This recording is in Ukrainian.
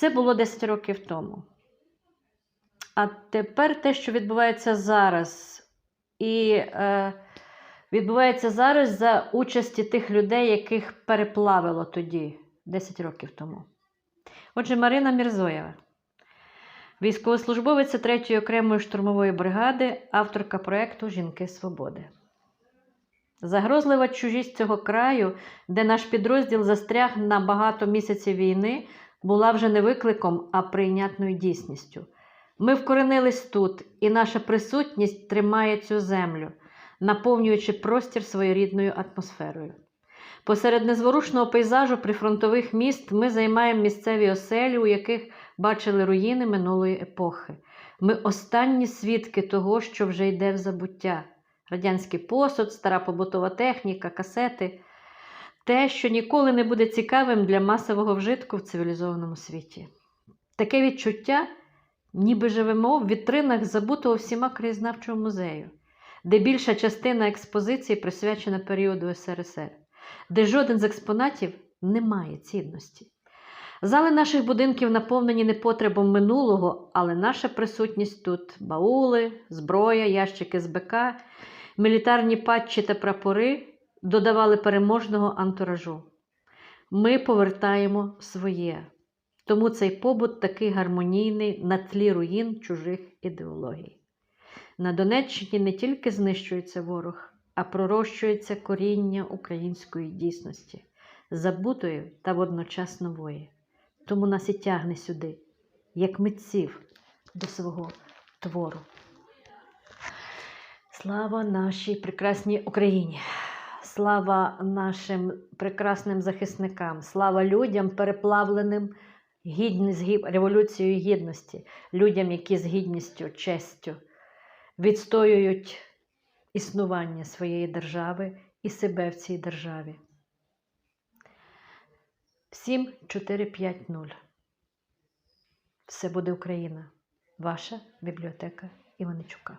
Це було 10 років тому. А тепер те, що відбувається зараз, і е, відбувається зараз за участі тих людей, яких переплавило тоді, 10 років тому. Отже, Марина Мірзоєва, військовослужбовиця 3-ї окремої штурмової бригади, авторка проєкту Жінки Свободи. Загрозлива чужість цього краю, де наш підрозділ застряг на багато місяців війни, була вже не викликом, а прийнятною дійсністю. Ми вкоренились тут, і наша присутність тримає цю землю, наповнюючи простір своєрідною атмосферою. Посеред незворушного пейзажу прифронтових міст ми займаємо місцеві оселі, у яких бачили руїни минулої епохи. Ми останні свідки того, що вже йде в забуття. Радянський посуд, стара побутова техніка, касети те, що ніколи не буде цікавим для масового вжитку в цивілізованому світі. Таке відчуття, ніби живемо в вітринах забутого всіма краєзнавчого музею, де більша частина експозиції присвячена періоду СРСР, де жоден з експонатів не має цінності. Зали наших будинків наповнені не потребом минулого, але наша присутність тут баули, зброя, ящики з БК, мілітарні патчі та прапори додавали переможного антуражу. Ми повертаємо своє. Тому цей побут такий гармонійний на тлі руїн чужих ідеологій. На Донеччині не тільки знищується ворог, а пророщується коріння української дійсності, забутої та водночас нової. Тому нас і тягне сюди, як митців до свого твору. Слава нашій прекрасній Україні! Слава нашим прекрасним захисникам, слава людям, переплавленим гідні, з гі- революцією гідності, людям, які з гідністю, честю відстоюють існування своєї держави і себе в цій державі. Всім 450. Все буде Україна. Ваша бібліотека Іваничука.